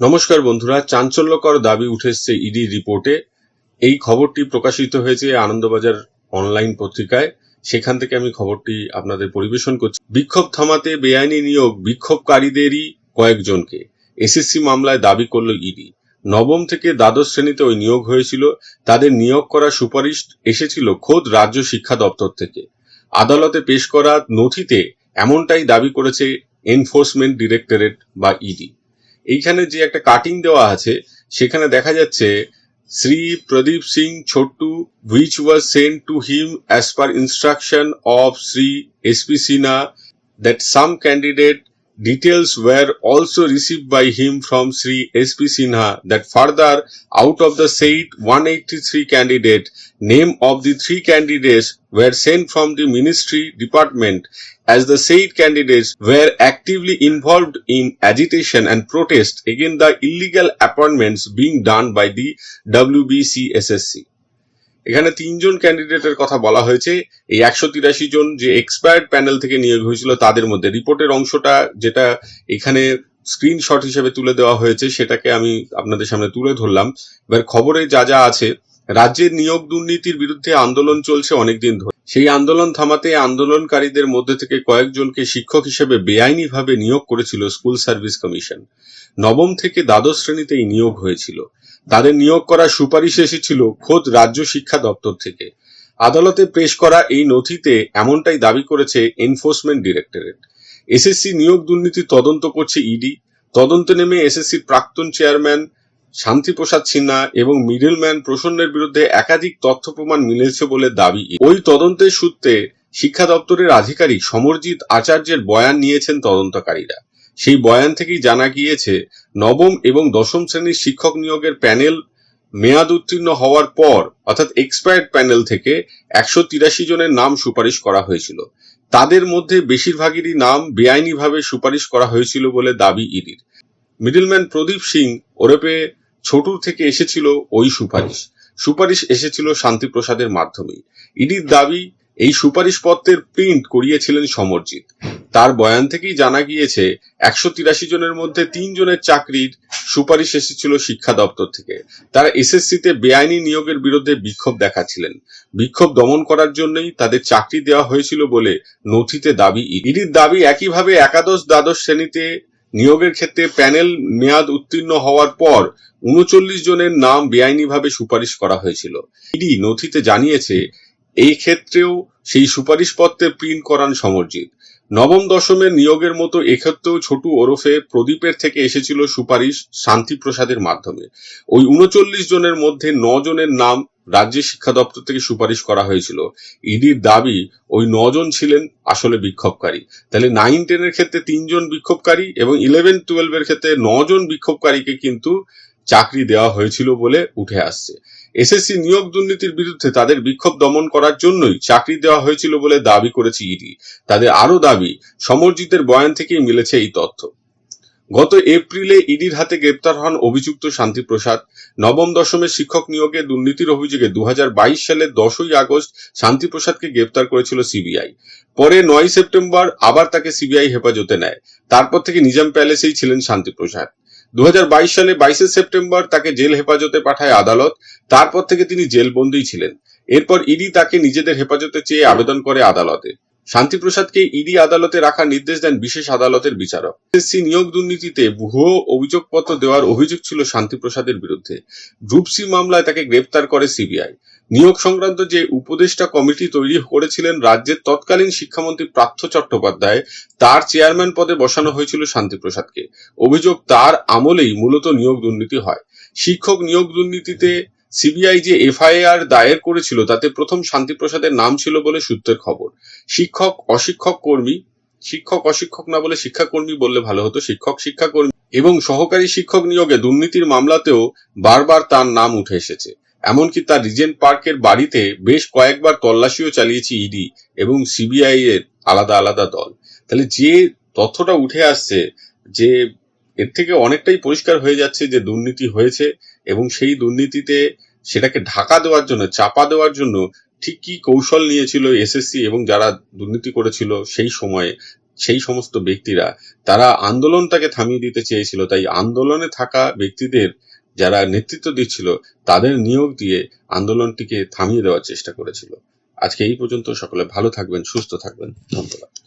নমস্কার বন্ধুরা, চাঞ্চল্যকর দাবি উঠে এসছে ইডি রিপোর্টে। এই খবরটি প্রকাশিত হয়েছে আনন্দবাজার অনলাইন পত্রিকায়। সেখান থেকে আমি খবরটি আপনাদের পরিবেশন করছি। বিক্ষোভ থামাতে বেআইনি নিয়োগ বিক্ষোভকারীদেরই কয়েকজনকে। এসএসসি মামলায় দাবি করল ইডি। নবম থেকে দ্বাদশ শ্রেণীতে ওই নিয়োগ হয়েছিল। তাদের নিয়োগ করার সুপারিশ এসেছিল খোদ রাজ্য শিক্ষা দপ্তর থেকে। আদালতে পেশ করা নথিতে এমনটাই দাবি করেছে এনফোর্সমেন্ট ডিরেক্টরেট বা ইডি। এইখানে যে একটা কাটিং দেওয়া আছে, সেখানে দেখা যাচ্ছে Shri Pradeep Singh Chhottu which was sent to him as per instruction of Shri SP Sinha that some candidate details were also received by him from Sri SP Sinha that further out of the said 183 candidate name of the three candidates were sent from the ministry department as the said candidates were actively involved in agitation and protest against the illegal appointments being done by the WBCSSC. এখানে তিনজন ক্যান্ডিডেটের কথা বলা হয়েছে। এই একশো তিরাশি জন যে এক্সপায়ার্ড প্যানেল থেকে নিয়োগ হয়েছিল, তাদের মধ্যে রিপোর্টের অংশটা যেটা এখানে স্ক্রিনশট হিসেবে তুলে দেওয়া হয়েছে, সেটাকে আমি আপনাদের সামনে তুলে ধরলাম। এবার খবরে যা যা আছে, রাজ্যের নিয়োগ দুর্নীতির বিরুদ্ধে আন্দোলন চলছে অনেকদিন ধরে। সেই আন্দোলন থামাতে আন্দোলনকারীদের মধ্যে থেকে কয়েকজনকে শিক্ষক হিসেবে বেআইনিভাবে নিয়োগ করেছিল স্কুল সার্ভিস কমিশন। নবম থেকে দ্বাদশ শ্রেণীতে এই নিয়োগ হয়েছিল। তাদের নিয়োগ করার সুপারিশ এসেছিল খোদ রাজ্য শিক্ষা দপ্তর থেকে। আদালতে পেশ করা এই নথিতে এমনটাই দাবি করেছে এনফোর্সমেন্ট ডিরেক্টরেট। এসএসসি নিয়োগ দুর্নীতি তদন্ত করছে ইডি। তদন্তে নেমে এসএসসির প্রাক্তন চেয়ারম্যান শান্তিপ্রসাদ সিনহা এবং মিডলম্যান প্রসন্নের বিরুদ্ধে একাধিক তথ্য প্রমাণ মিলেছে বলে দাবি ওই তদন্তের সূত্রে শিক্ষা দপ্তরের আধিকারিক সমরজিৎ আচার্যের বয়ান নিয়েছেন তদন্তকারীরা। সেই বয়ান থেকেই জানা গিয়েছে, নবম এবং দশম শ্রেণির শিক্ষক নিয়োগের প্যানেল মেয়াদ উত্তীর্ণ হওয়ার পর, অর্থাৎ এক্সপায়ার্ড প্যানেল থেকে একশো তিরাশি জনের নাম সুপারিশ করা হয়েছিল। তাদের মধ্যে বেশিরভাগেরই নাম বেআইনিভাবে সুপারিশ করা হয়েছিল বলে দাবি ইডির। মিডলম্যান প্রদীপ সিং ওরফে ছোটুর থেকে এসেছিল ওই সুপারিশ। সুপারিশ এসেছিল শান্তিপ্রসাদের মাধ্যমেই। ইডির দাবি এই সুপারিশপত্রের প্রিন্ট করিয়েছিলেন সমরজিৎ। তার বয়ান থেকেই জানা গিয়েছে, একশো তিরাশি জনের মধ্যে তিন জনের চাকরির সুপারিশ এসেছিল শিক্ষা দপ্তর থেকে। তারা এসএসসিতে বেআইনি নিয়োগের বিরুদ্ধে বিক্ষোভ দেখাচ্ছিলেন। বিক্ষোভ দমন করার জন্যই তাদের চাকরি দেওয়া হয়েছিল বলে নথিতে দাবি ইডির দাবি একইভাবে একাদশ দ্বাদশ শ্রেণীতে নিয়োগের ক্ষেত্রে প্যানেল মেয়াদ উত্তীর্ণ হওয়ার পর উনচল্লিশ জনের নাম বেআইনিভাবে সুপারিশ করা হয়েছিল। ইডি নথিতে জানিয়েছে এই ক্ষেত্রেও সেই সুপারিশপত্রে প্রিন্ট করান সমরজিৎ। নবম দশমের নিয়োগের মতো এক্ষেত্রেও ছোটু ওরফে প্রদীপের থেকে এসেছিল সুপারিশ শান্তিপ্রসাদের মাধ্যমে। ওই উনচল্লিশ জনের মধ্যে ন জনের নাম রাজ্য শিক্ষা দপ্তর থেকে সুপারিশ করা হয়েছিল। ইডির দাবি, ওই নজন ছিলেন আসলে বিক্ষোভকারী। তাহলে নাইন, টেনের ক্ষেত্রে তিনজন বিক্ষোভকারী এবং ইলেভেন, টুয়েলভের ক্ষেত্রে নজন বিক্ষোভকারীকে কিন্তু চাকরি দেওয়া হয়েছিল বলে উঠে আসছে। এসএসসি নিয়োগ দুর্নীতির বিরুদ্ধে তাদের বিক্ষোভ দমন করার জন্যই চাকরি দেওয়া হয়েছিল বলে দাবি করেছে ইডি। তাদের আরও দাবি, সমরজিতের বয়ান থেকেই মিলেছে এই তথ্য। গত এপ্রিলে ইডির হাতে গ্রেপ্তার হন অভিযুক্ত শান্তিপ্রসাদ। নবম দশমের শিক্ষক নিয়োগে দুর্নীতির অভিযোগে দু হাজার বাইশ সালের দশই আগস্ট শান্তিপ্রসাদকে গ্রেপ্তার করেছিল সিবিআই। পরে নয় সেপ্টেম্বর আবার তাকে সিবিআই হেফাজতে নেয়। তারপর থেকে নিজাম প্যালেসেই ছিলেন শান্তিপ্রসাদ। দু হাজার বাইশ সালে বাইশে সেপ্টেম্বর তাকে জেল হেফাজতে পাঠায় আদালত, তারপর থেকে তিনি জেলবন্দী ছিলেন। এরপর ইডি তাকে নিজেদের হেফাজতে চেয়ে আবেদন করে আদালতে। শান্তিপ্রসাদকে ইডি আদালতে রাখার নির্দেশ দেন বিশেষ আদালতের বিচারক। এসএসসি নিয়োগ দুর্নীতিতে ভুয়ো অভিযোগপত্র দেওয়ার অভিযোগ ছিল শান্তিপ্রসাদের বিরুদ্ধে। গ্রুপ সি মামলায় তাকে গ্রেপ্তার করে সিবিআই। নিয়োগ সংক্রান্ত যে উপদেষ্টা কমিটি তৈরি করেছিলেন রাজ্যের তৎকালীন শিক্ষামন্ত্রী পার্থ চট্টোপাধ্যায়, তার চেয়ারম্যান পদে বসানো হয়েছিল শান্তিপ্রসাদকে। অভিযোগ তার আমলেই মূলত নিয়োগ দুর্নীতি হয়। শিক্ষক নিয়োগ দুর্নীতিতে সিবিআই যে এফআইআর দায়ের করেছিল, তাতে প্রথম শান্তিপ্রসাদের নাম ছিল বলে সূত্রের খবর। শিক্ষক, অশিক্ষক কর্মী, শিক্ষক, অশিক্ষক না বলে শিক্ষাকর্মী বললে ভালো হতো, শিক্ষক, শিক্ষাকর্মী এবং সহকারী শিক্ষক নিয়োগে দুর্নীতির মামলাতেও বারবার তার নাম উঠে এসেছে। এমনকি তার রিজেন্ট পার্কের বাড়িতে বেশ কয়েকবার তল্লাশিও চালিয়েছে ইডি এবং সিবিআই এর আলাদা আলাদা দল। তাহলে যে তথ্যটা উঠে আসছে যে এর থেকে অনেকটাই পরিষ্কার হয়ে যাচ্ছে যে দুর্নীতি হয়েছে এবং সেই দুর্নীতিতে সেটাকে ঢাকা দেওয়ার জন্য, চাপা দেওয়ার জন্য ঠিক কি কৌশল নিয়েছিল এসএসসি এবং যারা দুর্নীতি করেছিল সেই সময়ে, সেই সমস্ত ব্যক্তিরা, তারা আন্দোলনটাকে থামিয়ে দিতে চেয়েছিল। তাই আন্দোলনে থাকা ব্যক্তিদের যারা নেতৃত্ব দিচ্ছিল, তাদের নিয়োগ দিয়ে আন্দোলনটিকে থামিয়ে দেওয়ার চেষ্টা করেছিল। আজকে এই পর্যন্ত সকলে ভালো থাকবেন, সুস্থ থাকবেন। ধন্যবাদ।